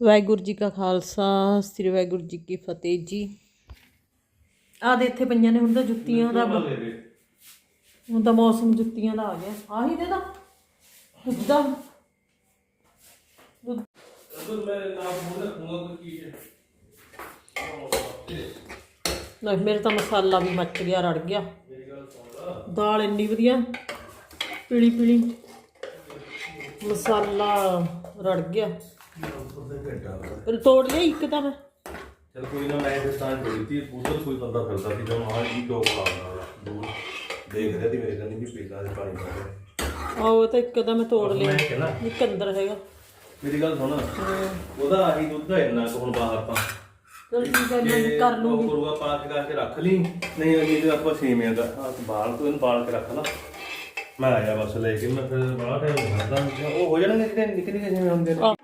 ਵਾਹਿਗੁਰੂ ਜੀ ਕਾ ਖਾਲਸਾ ਸ੍ਰੀ ਵਾਹਿਗੁਰੂ ਜੀ ਕੀ ਫਤਿਹ ਜੀ। ਆ ਦੇ ਇੱਥੇ ਪਈਆਂ ਨੇ ਹੁਣ ਤਾਂ ਜੁੱਤੀਆਂ ਦਾ ਹੁਣ ਤਾਂ ਮੌਸਮ ਜੁੱਤੀਆਂ ਦਾ ਆ ਗਿਆ। ਆਹੀ ਦੇ ਨਾ ਦੁੱਧਾ ਦੁੱਧ ਨਹੀਂ ਮੇਰੇ ਤਾਂ ਮਸਾਲਾ ਵੀ ਮੱਚ ਗਿਆ ਰੜ ਗਿਆ। ਦਾਲ ਇੰਨੀ ਵਧੀਆ ਪੀਲੀ ਪੀਲੀ ਮਸਾਲਾ ਰੜ ਗਿਆ। ਤੋੜ ਲਿਆ ਇੱਕ ਤਾਂ ਮੈਂ। ਚਲ ਕੋਈ ਨਾ ਮੈਂ ਇਸ ਤਾਂ ਹੋਈ ਤੀ ਉਧਰ ਕੋਈ ਬੰਦਾ ਫਿਰਦਾ ਸੀ ਜਦੋਂ ਹਾਂ ਜੀ ਟੋਕ ਲਾਉਂਦਾ ਦੂਰ ਦੇਖ ਰਿਹਾ ਸੀ ਮੇਰੇ ਕੰਨੀ ਵੀ ਪੀਲਾ ਦੇ ਪਾਣੀ ਪਾ ਰਿਹਾ ਆਹ ਉਹ ਤਾਂ ਇੱਕ ਤਾਂ ਮੈਂ ਤੋੜ ਲਿਆ। ਮੈਂ ਕਹਿੰਦਾ ਇੱਕ ਅੰਦਰ ਹੈਗਾ। ਮੇਰੀ ਗੱਲ ਸੁਣ। ਉਹਦਾ ਆਹੀ ਦੁੱਧ ਹੈ ਇੰਨਾ ਕੁ ਹੁਣ ਬਾਹਰ ਤਾਂ। ਚਲ ਠੀਕ ਹੈ ਮੈਂ ਕਰ ਉਹ ਲੂੰਗੀ। ਗੁਰੂਆ ਪਾ ਕੇ ਕਰਕੇ ਰੱਖ ਲਈ। ਨਹੀਂ ਅਗੀ ਤੇ ਆਪਾਂ ਸੇਮਿਆਂ ਦਾ ਆਹ ਬਾਲ ਤੋਂ ਇਹਨੂੰ ਬਾਲ ਕੇ ਰੱਖ ਲਾ। ਮੈਂ ਆਇਆ ਬਸ ਲੈ ਕੇ ਮੈਂ ਫਿਰ ਬੜਾ ਟਾਈਮ ਉਹ ਹੋ ਜਾਣਗੇ ਜਿਹੜੇ ਨਿੱਕੇ ਨਿੱਕੇ ਜਿਵੇਂ ਹੁੰਦੇ ਨੇ।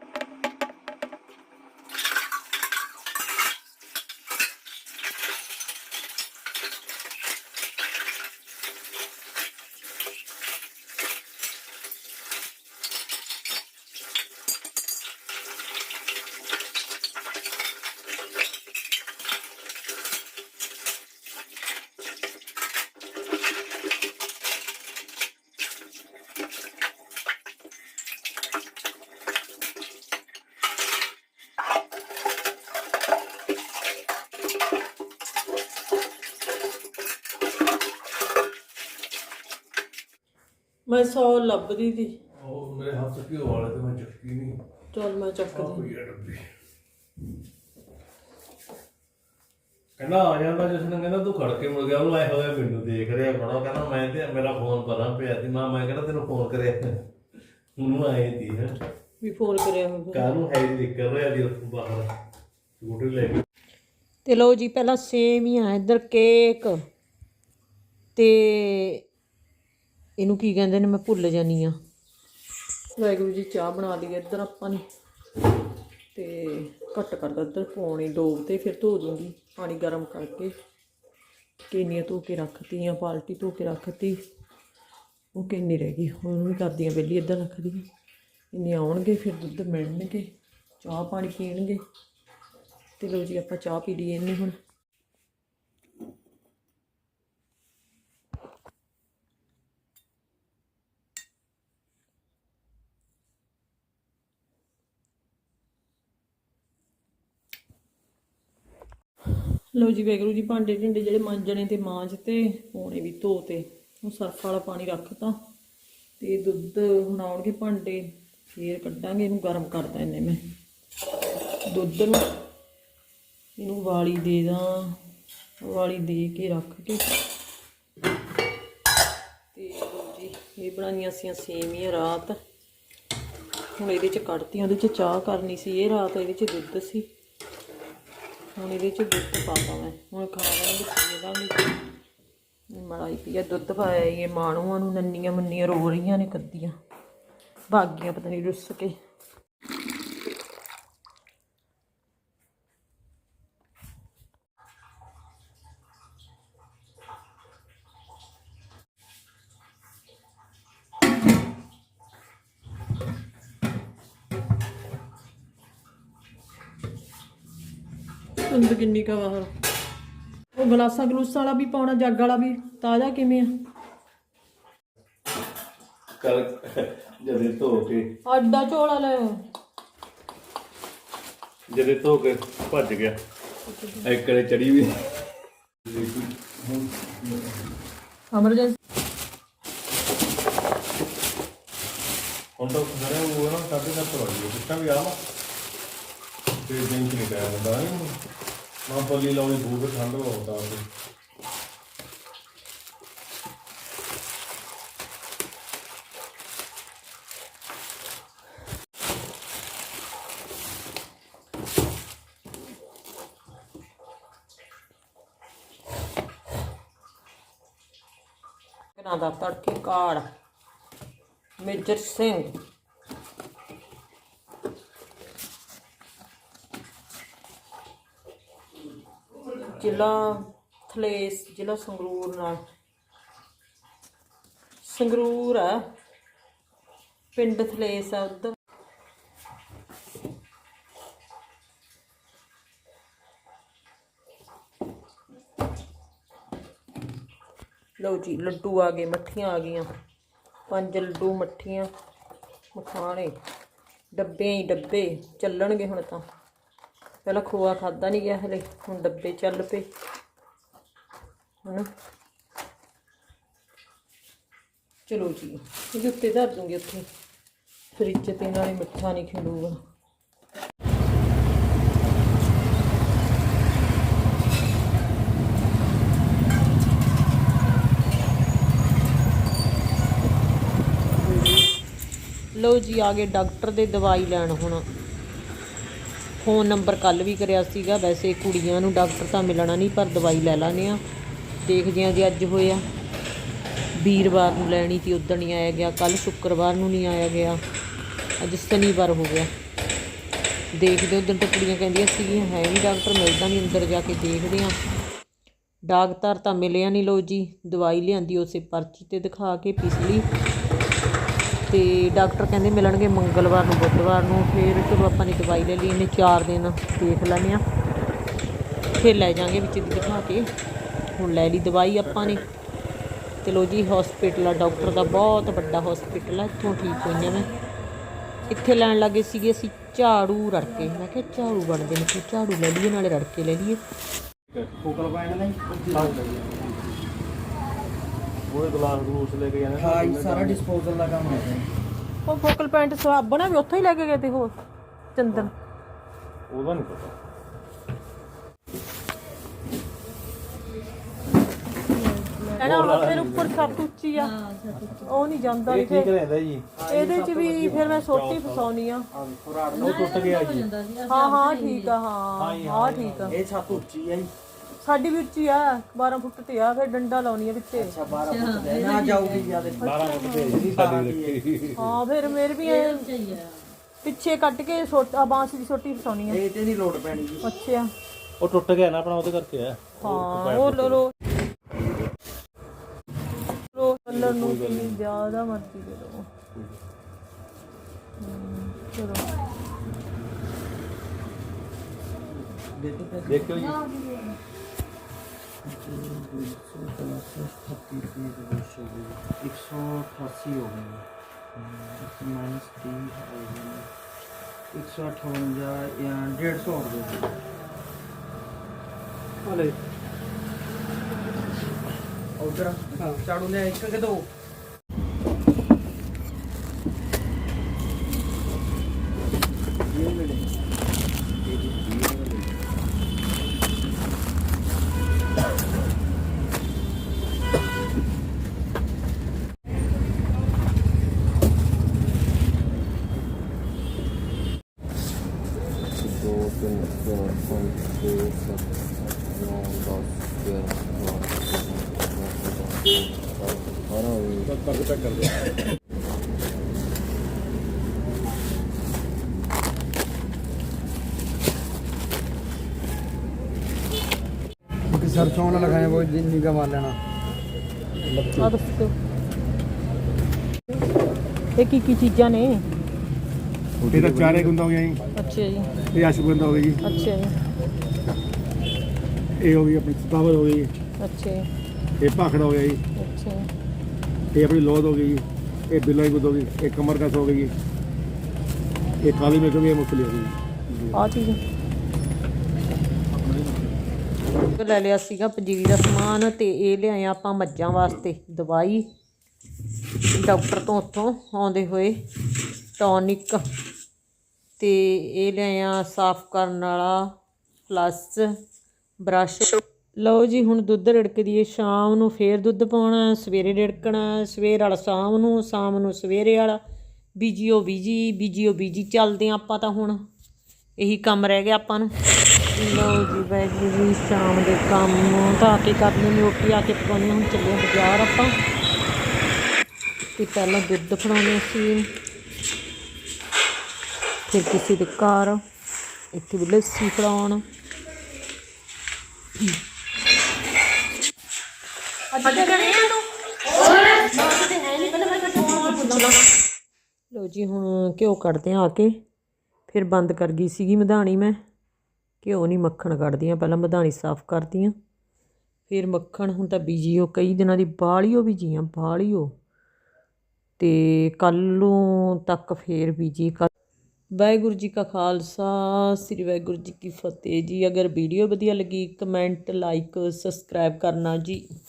ਮੈਂ ਸੌ ਲੱਭਦੀ ਸੀ ਉਹ ਮੇਰੇ ਹੱਥ ਘਿਓ ਵਾਲੇ ਤੇ ਮੈਂ ਚੱਕੀ ਨਹੀਂ ਚਲ ਮੈਂ ਚੱਕਦੀ ਕੋਈ ਹੈ ਡੱਬੀ। ਕਹਿੰਦਾ ਆ ਜਾਂਦਾ ਜਿਸ ਨੇ ਕਹਿੰਦਾ ਤੂੰ ਖੜ ਕੇ ਮੁੜ ਗਿਆ। ਉਹ ਆਇਆ ਹੋਇਆ ਮੈਨੂੰ ਦੇਖ ਰਿਹਾ ਬੜਾ ਕਹਿੰਦਾ ਮੈਂ ਤੇ ਮੇਰਾ ਫੋਨ ਪਰਾਂ ਪਿਆ ਸੀ। ਮਾਂ ਮੈਂ ਕਹਿੰਦਾ ਤੈਨੂੰ ਫੋਨ ਕਰਿਆ? ਉਹਨੂੰ ਆਏ ਦੀ ਹੈ। ਵੀ ਫੋਨ ਕਰਿਆ ਹੋਊਗਾ ਕਾਹਨੂੰ ਹੈ ਨਿਕਲ ਰਿਹਾ ਜੀ ਉੱਥੋਂ ਬਾਹਰ। ਸਕੂਟਰ ਲੈ ਕੇ। ਤੇ ਲਓ ਜੀ ਪਹਿਲਾਂ ਸੇਮੀਆਂ ਇੱਧਰ ਕੇਕ ਤੇ ਇਹਨੂੰ ਕੀ ਕਹਿੰਦੇ ਨੇ, ਮੈਂ ਭੁੱਲ ਜਾਨੀ ਆ। ਵਾਹਿਗੁਰੂ ਜੀ, ਚਾਹ ਬਣਾ ਲਈ ਇੱਧਰ ਆਪਾਂ ਨੇ। ਤੇ ਘੱਟ ਕਰਦਾ ਇੱਧਰ, ਪਾਣੀ ਡੋਬ ਤੇ ਫਿਰ ਧੋ ਦੂੰਗੀ ਪਾਣੀ ਗਰਮ ਕਰਕੇ। ਕੇਨੀਆਂ ਧੋ ਕੇ ਰੱਖਤੀਆਂ, ਬਾਲਟੀ ਧੋ ਕੇ ਰੱਖਤੀ। ਉਹ ਕਿੰਨੀ ਰਹਿ ਗਈ ਉਹਨੂੰ ਵੀ ਕਰਦੀਆਂ ਬੇਲੀ ਇੱਧਰ ਰੱਖਦੀ ਇੰਨੇ ਆਉਣਗੇ, ਫਿਰ ਦੁੱਧ ਮਿਲਣਗੇ, ਚਾਹ ਪਾਣੀ ਪੀਣਗੇ। ਤੇ ਲਓ ਜੀ, ਆਪਾਂ ਚਾਹ ਪੀ ਲਈਏ ਇਹਨੇ ਹੁਣ। ਲਓ ਜੀ ਵੈਗਰੂ ਜੀ ਭਾਂਡੇ ਢਿੰਡੇ ਜਿਹੜੇ ਮਾਂਜਣੇ ਤੇ ਮਾਂਜ ਤੇ ਪੋਣੇ ਵੀ ਧੋ ਤੇ। ਉਹ ਸਰਫ ਵਾਲਾ ਪਾਣੀ ਰੱਖਤਾ ਤੇ। ਦੁੱਧ ਹੁਣ ਆਉਣਗੇ ਭਾਂਡੇ, ਫੇਰ ਕੱਢਾਂਗੇ, ਇਹਨੂੰ ਗਰਮ ਕਰਦਾ ਇਹਨੇ ਮੈਂ। ਦੁੱਧ ਨੂੰ ਇਹਨੂੰ ਵਾਲੀ ਦੇ ਦਾਂ, ਵਾਲੀ ਦੇ ਕੇ ਰੱਖ ਕੇ। ਤੇ ਜੀ, ਇਹ ਬਣਾਈਆਂ ਸੀ ਸੇਮੀਆਂ ਰਾਤ। ਹੁਣ ਇਹਦੇ ਚ ਕੱਢਤੀਆਂ, ਉਹਦੇ ਚ ਚਾਹ ਕਰਨੀ ਸੀ, ਇਹ ਰਾਤ ਇਹਦੇ ਚ ਦੁੱਧ ਸੀ। ਹੁਣ ਇਹਦੇ ਚ ਦੁੱਧ ਪਾਤਾ ਮੈਂ। ਹੁਣ ਖਾਵਾਂਗੇ ਪੀ ਲਾਂਗੇ ਮਲਾਈ ਪੀਆ ਦੁੱਧ ਪਾਇਆ ਇਹ ਮਾਣੂਆਂ ਨੂੰ ਨੰਨੀਆਂ ਮੰਨੀਆਂ ਰੋ ਰਹੀਆਂ ਨੇ ਕੱਦੀਆਂ। ਭਾਗੀਆਂ ਪਤਾ ਨਹੀਂ ਰੁੱਸ ਕੇ। ਅੰਦ ਕਿੰਨੀ ਕਾ ਬਾਹਰ। ਉਹ ਗਲਾਸਾ ਗਲੂਸਾ ਵਾਲਾ ਵੀ ਪਾਉਣਾ ਜੱਗ ਵਾਲਾ ਵੀ ਤਾਜ਼ਾ ਕਿਵੇਂ ਆ? ਕਰ ਜਦੇ ਧੋ ਕੇ। ਅੱਡਾ ਝੋਲਾ ਲੈ ਜਦੇ ਧੋ ਕੇ ਭੱਜ ਗਿਆ। ਐਕੜੇ ਚੜੀ ਵੀ। ਐਮਰਜੈਂਸੀ ਹੁਣ ਤਾਂ ਸਾਰੇ ਉਹ ਨਾ ਸਾਡੇ ਨਾਲ ਤੋਂ ਆਈ ਕਿਤਾ ਵੀ ਆ। ਤੇ ਦਿਨ ਚ ਨਹੀਂ ਪਿਆ ਹੁੰਦਾ ਮਾਂ ਪੱਲੀ ਲਾਉਣੀ ਬੂਟ ਠੰਡ ਹੋਉਂਦਾ ਉਹ ਕਿਨਾਂ ਦਾ ਤੜਕੇ ਕਾੜ। ਮੇਜਰ ਸਿੰਘ। ਜ਼ਿਲ੍ਹਾ ਥਲੇਸ, ਜ਼ਿਲ੍ਹਾ ਸੰਗਰੂਰ ਨਾਲ। ਸੰਗਰੂਰ ਆ। ਪਿੰਡ ਥਲੇਸ ਆ ਉਧਰ। ਲਓ ਜੀ, ਲੱਡੂ ਆ ਗਏ, ਮੱਠੀਆਂ ਆ ਗਈਆਂ। ਪੰਜ ਲੱਡੂ, ਮੱਠੀਆਂ, ਮਖਾਣੇ। ਡੱਬੇ ਹੀ ਡੱਬੇ, ਚੱਲਣਗੇ ਹੁਣ ਤਾਂ। ਪਹਿਲਾਂ ਖੋਆ ਖਾਦਾ ਨਹੀਂ ਗਿਆ ਹਲੇ, ਹੁਣ ਡੱਬੇ ਚੱਲ ਪਏ। ਹਨਾ? ਚਲੋ ਜੀ, ਇਹਦੇ ਉੱਤੇ ਧਰ ਦੂੰਗੀ ਉੱਥੇ। ਫਰਿੱਜ ਤੇ ਨਾਲੇ ਮਿੱਠਾ ਨਹੀਂ ਖਿੰਡੂਗਾ ਲਓ ਜੀ, ਆ ਗਏ ਡਾਕਟਰ ਦੇ ਦਵਾਈ ਲੈਣ ਹੁਣ। ਫੋਨ ਨੰਬਰ ਕੱਲ ਵੀ ਕਰਿਆ ਸੀਗਾ। ਵੈਸੇ ਕੁੜੀਆਂ ਨੂੰ ਡਾਕਟਰ ਤਾਂ ਮਿਲਣਾ ਨਹੀਂ, ਪਰ ਦਵਾਈ ਲੈ ਲਾਨੇ ਆ ਦੇਖਦੇ ਆ ਜੇ ਅੱਜ ਹੋਇਆ। ਵੀਰਵਾਰ ਨੂੰ ਲੈਣੀ ਸੀ, ਉਦੋਂ ਨਹੀਂ ਆਇਆ ਗਿਆ। ਕੱਲ ਸ਼ੁੱਕਰਵਾਰ ਨੂੰ ਨਹੀਂ ਆਇਆ ਗਿਆ। ਅੱਜ ਸ਼ਨੀਵਾਰ ਹੋ ਗਿਆ। ਦੇਖਦੇ ਉਦੋਂ ਤਾਂ ਕੁੜੀਆਂ ਕਹਿੰਦੀਆਂ ਸੀਗੀਆਂ, ਹੈ ਨਹੀਂ ਡਾਕਟਰ, ਮਿਲਦਾ ਨਹੀਂ ਅੰਦਰ ਜਾ ਕੇ, ਦੇਖਦੇ ਆ ਡਾਕਟਰ ਤਾਂ ਮਿਲਿਆ ਨਹੀਂ ਲੋ ਜੀ। ਦਵਾਈ ਲਿਆਂਦੀ, ਉਸੇ ਪਰਚੀ ਤੇ ਦਿਖਾ ਕੇ, ਪਿਛਲੀ। ਤੇ ਡਾਕਟਰ ਕਹਿੰਦੇ ਮਿਲਣਗੇ ਮੰਗਲਵਾਰ ਨੂੰ, ਬੁੱਧਵਾਰ ਨੂੰ, ਫਿਰ ਚਲੋ ਆਪਾਂ ਨੇ ਦਵਾਈ ਲੈ ਲਈ, ਇਹਨੇ 4 ਦਿਨ ਦੇਖ ਲੈਣੇ ਆ ਫਿਰ ਲੈ ਜਾਾਂਗੇ ਵਿੱਚ ਦੀ ਦਿਖਾ ਕੇ। ਹੁਣ ਲੈ ਲਈ ਦਵਾਈ ਆਪਾਂ ਨੇ। ਤੇ ਲੋ ਜੀ ਹਸਪੀਟਲ ਆ, ਡਾਕਟਰ ਦਾ ਬਹੁਤ ਵੱਡਾ ਹਸਪੀਟਲ ਆ, ਇੱਥੋਂ ਠੀਕ ਹੋਈਆਂ ਮੈਂ। ਇੱਥੇ ਲੈਣ ਲੱਗੇ ਸੀਗੇ ਅਸੀਂ ਝਾੜੂ ਰੜਕੇ ਮੈਂ ਕਿਹਾ ਝਾੜੂ ਬਣਦੇ ਨੇ ਤੇ ਝਾੜੂ ਲੈ ਲਈਏ, ਨਾਲੇ ਰੜਕੇ ਲੈ ਲਈਏ। ਫੋਕਲ ਪੁਆਇੰਟ ਨਹੀਂ ਉਹ ਗਲਾਸ ਗਲੂਸ ਲੈ ਕੇ ਜਾਣਾ ਹਾਂ ਸਾਰਾ ਡਿਸਪੋਜ਼ਲ ਦਾ ਕੰਮ ਹੈ ਉਹ ਫੋਕਲ ਪੁਆਇੰਟ ਸਾਬਣ ਆ ਵੀ ਉੱਥੋਂ ਹੀ ਲੈ ਕੇ ਗਏ ਤੇ ਹੋਰ ਚੰਦਨ ਉਹਦਾ ਨਹੀਂ ਪਤਾ ਕਹਿੰਦਾ ਫਿਰ ਉੱਪਰ ਛੱਤ ਉੱਚੀ ਆ ਉਹ ਨਹੀਂ ਜਾਂਦਾ ਇਹ ਠੀਕ ਰਹਿੰਦਾ ਜੀ ਇਹਦੇ ਚ ਵੀ ਫਿਰ ਮੈਂ ਸੋਟੀ ਫਸਾਉਣੀ ਆ ਉਹ ਟੁੱਟ ਗਿਆ ਜੀ ਹਾਂ ਹਾਂ ਠੀਕ ਆ ਹਾਂ ਹਾਂ ਠੀਕ ਆ ਇਹ ਛੱਤ ਉੱਚੀ ਹੈ ਜੀ ਸਾਡੀ ਵੀ ਉੱਚੀ ਆ 12 ਫੁੱਟ ਤੇ ਆ ਫਿਰ ਡੰਡਾ ਲਾਉਣੀ ਆ ਵਿੱਚੇ। ਅੱਛਾ 12 ਫੁੱਟ ਦੇ ਨਾ ਜਾਊਗੀ ਜ਼ਿਆਦਾ। 12 ਫੁੱਟ ਤੇ ਜੀ ਸਾਡੀ ਰੱਖੀ ਹਾਂ ਫਿਰ ਮੇਰੇ ਵੀ ਇਹ ਪਿੱਛੇ ਕੱਟ ਕੇ ਛੋਟਾ ਬਾਂਸ ਦੀ ਛੋਟੀ ਫਸਾਉਣੀ ਆ। ਇਹ ਤੇ ਨਹੀਂ ਲੋਡ ਪੈਣੀ ਜੀ। ਅੱਛਾ। ਉਹ ਟੁੱਟ ਗਿਆ ਨਾ ਆਪਣਾ ਉਹਦੇ ਕਰਕੇ ਆ। ਹਾਂ ਉਹ ਲੋ ਲੋ। ਲੋ ਕਲਰ ਨੂੰ ਕਿੰਨੀ ਜ਼ਿਆਦਾ ਮਰਜ਼ੀ ਦੇ ਦੋ ਚਲੋ। ਦੇਖੋ। ਤੇ ਦੇਖਿਓ ਜੀ 188 ਹੋ ਗਏ ਮਾਈਨਸ 3 ਹੋ ਗਏ 158 ਜਾਂ 150 ਹੋ ਗਏ। ਹਲੇ। ਉਧਰ। ਝਾੜੂ ਲੈ ਇੱਕ ਕਿ ਦੋ ਇਹ ਮਿਲੇ ਦੋ ਤਿੰਨ ਚਾਰ ਪੰਜ ਛੇ ਸੱਤ ਨੌ ਦਸ ਗਿਆਰਾਂ ਬਾਰਾਂ ਬਾਰਾਂ कि सरसों ना लगाए वो जिंदगी का मार लेना ਆ ਦੱਸੋ ਇਹ ਕੀ ਕੀ ਚੀਜ਼ਾਂ ਨੇ ये तो चारे गुंदा हो गया जी ਅੱਛਾ ਜੀ ये आशु गुंदा हो गई जी ਅੱਛਾ ਜੀ ये हो गई अपनी सतावत हो गई ਅੱਛਾ ਜੀ ये भाखड़ा हो गया जी ਅੱਛਾ ਜੀ ये अपनी लोध हो गई जी ये बिलाई गुद हो गई ये कमर कस हो गई जी ये काली मिर्च हो गई ये मूंगफली हो गई ਆ ਚੀਜ਼ ਲੈ ਲਿਆ ਸੀਗਾ ਪੰਜੀਰੀ ਦਾ ਸਮਾਨ ਤੇ ਇਹ ਲਿਆਏ ਆਪਾਂ ਮੱਝਾਂ ਵਾਸਤੇ ਦਵਾਈ ਡਾਕਟਰ ਤੋਂ ਉੱਥੋਂ ਆਉਂਦੇ ਹੋਏ ਟੌਨਿਕ ਤੇ ਇਹ ਲਿਆਇਆ ਸਾਫ਼ ਕਰਨ ਵਾਲਾ ਪਲੱਸ ਬ੍ਰਸ਼ ਲਓ ਜੀ, ਹੁਣ ਦੁੱਧ ਰਿੜਕ ਦੀਏ, ਸ਼ਾਮ ਨੂੰ ਫੇਰ ਦੁੱਧ ਪਾਉਣਾ, ਸਵੇਰੇ ਰਿੜਕਣਾ, ਸਵੇਰ ਵਾਲਾ ਸ਼ਾਮ ਨੂੰ ਸ਼ਾਮ ਨੂੰ ਸਵੇਰੇ ਵਾਲਾ। ਬੀਜੀਓ ਬੀਜੀ ਬੀਜੀਓ ਬੀਜੀ, ਚੱਲਦੇ ਹਾਂ ਆਪਾਂ ਤਾਂ ਹੁਣ। ਇਹੀ ਕੰਮ ਰਹਿ ਗਿਆ ਆਪਾਂ ਨੂੰ। ਲਓ ਜੀ ਬੈਠੀ ਜੀ, ਸ਼ਾਮ ਦੇ ਕੰਮ। ਤਾਂ ਆ ਕੇ ਕਰਨੀ ਨੇ ਰੋਟੀ ਆ ਕੇ ਪਕਾਉਣੀ ਹੁਣ ਚੱਲੇ ਬਾਜ਼ਾਰ ਆਪਾਂ। ਤੇ ਪਹਿਲਾਂ ਦੁੱਧ ਫੜਾਉਣੇ ਸੀ ਫਿਰ ਕਿਸੇ ਦੇ ਘਰ, ਇੱਥੇ ਵੀ ਲੱਸੀ ਫੜਾਉਣ। ਲੋ ਜੀ, ਹੁਣ ਘਿਓ ਕੱਢਦੇ ਆ ਆ ਕੇ। ਫਿਰ ਬੰਦ ਕਰ ਗਈ ਸੀਗੀ ਮਧਾਣੀ ਮੈਂ। ਘਿਓ ਨਹੀਂ ਮੱਖਣ ਕੱਢਦੀ ਆ ਪਹਿਲਾਂ ਮਧਾਣੀ ਸਾਫ਼ ਕਰਦੀ ਆ ਫਿਰ ਮੱਖਣ ਹੁਣ ਤਾਂ ਬੀਜੀ ਹੋ ਕਈ ਦਿਨਾਂ ਦੀ ਬਾਲੀਓ ਬੀਜੀ ਆ ਬਾਲੀਓ। ਤੇ ਕੱਲੋਂ ਤੱਕ ਫੇਰ ਬੀਜੀ ਕੱਲ੍ਹ। ਵਾਹਿਗੁਰੂ ਜੀ ਕਾ ਖਾਲਸਾ, ਸ੍ਰੀ ਵਾਹਿਗੁਰੂ ਜੀ ਕੀ ਫਤਿਹ ਜੀ। ਅਗਰ ਵੀਡੀਓ ਵਧੀਆ ਲੱਗੀ, ਕਮੈਂਟ, ਲਾਈਕ, ਸਬਸਕ੍ਰਾਈਬ ਕਰਨਾ ਜੀ।